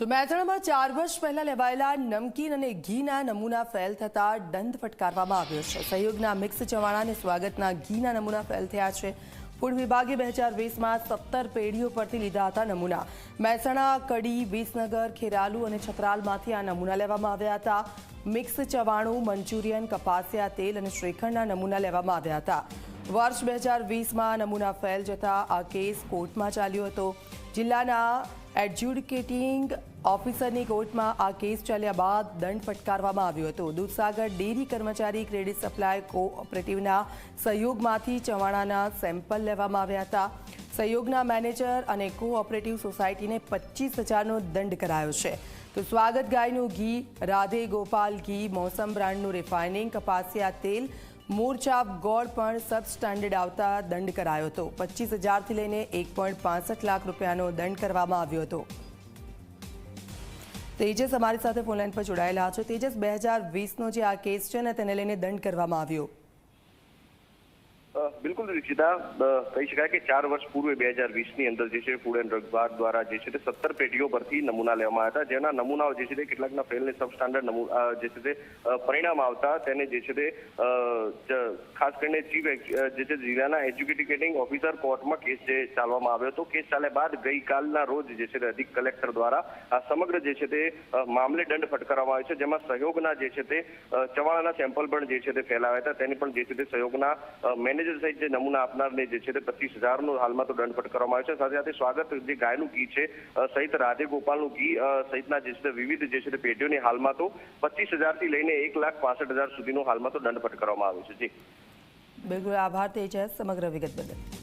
તો મહેસાણામાં ચાર વર્ષ પહેલા લેવાયેલા નમકીન અને ઘીના નમૂના ફેલ થતા દંડ ફટકારવામાં આવ્યો છે. સહયોગના મિક્સ ચવાણા અને સ્વાગતના ઘીના નમૂના ફેલ થયા છે. ફૂડ વિભાગે બે હજાર વીસમાં સત્તર પેઢીઓ પરથી લીધા હતા નમૂના. મહેસાણા, કડી, વિસનગર, ખેરાલુ અને છકરાલમાંથી આ નમૂના લેવામાં આવ્યા હતા. મિક્સ ચવાણું, મંચુરિયન, કપાસિયા તેલ અને શ્રીખંડના નમૂના લેવામાં આવ્યા હતા. વર્ષ બે હજાર વીસમાં નમૂના ફેલ જતા આ કેસ કોર્ટમાં ચાલ્યો હતો. જિલ્લાના એડજ્યુડિકેટિંગ ઓફિસરની કોર્ટમાં આ કેસ ચાલ્યા બાદ દંડ ફટકારવામાં આવ્યો હતો. દૂધસાગર ડેરી કર્મચારી ક્રેડિટ સપ્લાય કોઓપરેટિવના સહયોગમાંથી ચવાણાના સેમ્પલ લેવામાં આવ્યા હતા. સહયોગના મેનેજર અને કોઓપરેટિવ સોસાયટીને પચીસ હજારનો દંડ કરાયો છે. તો સ્વાગત ગાયનું ઘી, રાધે ગોપાલ ઘી, મોસમ બ્રાન્ડનું રિફાઇનિંગ, કપાસિયા તેલ મોરચાપ ગોળ પણ સબ સ્ટાન્ડર્ડ આવતા દંડ કરાયો હતો. પચીસ હજારથી લઈને એક લાખ રૂપિયાનો દંડ કરવામાં આવ્યો હતો. તેજસ અમારી સાથે ફોનલાઈન પર જોડાયેલા છે. તેજસ, બે હજાર વીસનો જે આ કેસ છે ને, તેને લઈને દંડ કરવામાં આવ્યો. બિલકુલ રિશિતા કહી શકાય કે ચાર વર્ષ પૂર્વે બે હજાર વીસની અંદર જે છે ફૂડ એન્ડ ડ્રગ વિભાગ દ્વારા જે છે તે સત્તર પેઢીઓ પરથી નમૂના લેવામાં આવ્યા હતા જેના નમૂનાઓ જે છે તે કેટલાકના ફેલને સબ સ્ટાન્ડર્ડ નમૂના જે છે તે પરિણામ આવતા તેને જે છે તે ખાસ કરીને ચીફ જે છે જિલ્લાના એજ્યુકેટિંગ ઓફિસર કોર્ટમાં કેસ જે ચાલવામાં આવ્યો હતો કેસ ચાલ્યા બાદ ગઈકાલના રોજ જે છે તે અધિક કલેક્ટર દ્વારા આ સમગ્ર જે છે તે મામલે દંડ ફટકારવામાં આવ્યો છે જેમાં સહયોગના જે છે તે ચવાણાના સેમ્પલ પણ જે છે તે ફેલાવ્યા હતા તેને પણ જે છે તે સહયોગના અ, જે સહિત જે નમૂના આપનારને જે છે તે પચીસ હજારનો હાલમાં તો દંડ ફટકારવામાં આવ્યો છે. સાથે સાથે સ્વાગત જે ગાયનું ઘી છે સહિત રાધે ગોપાલનું ઘી સહિતના જે છે વિવિધ જે છે તે પેઢીઓની હાલમાં તો પચીસ હજારથી લઈને એક લાખ પાસઠ હજાર સુધીનો હાલમાં તો દંડ ફટકારવામાં આવ્યો છે. જી. બિલકુલ આભાર તેજસ સમગ્ર વિગત બદલ.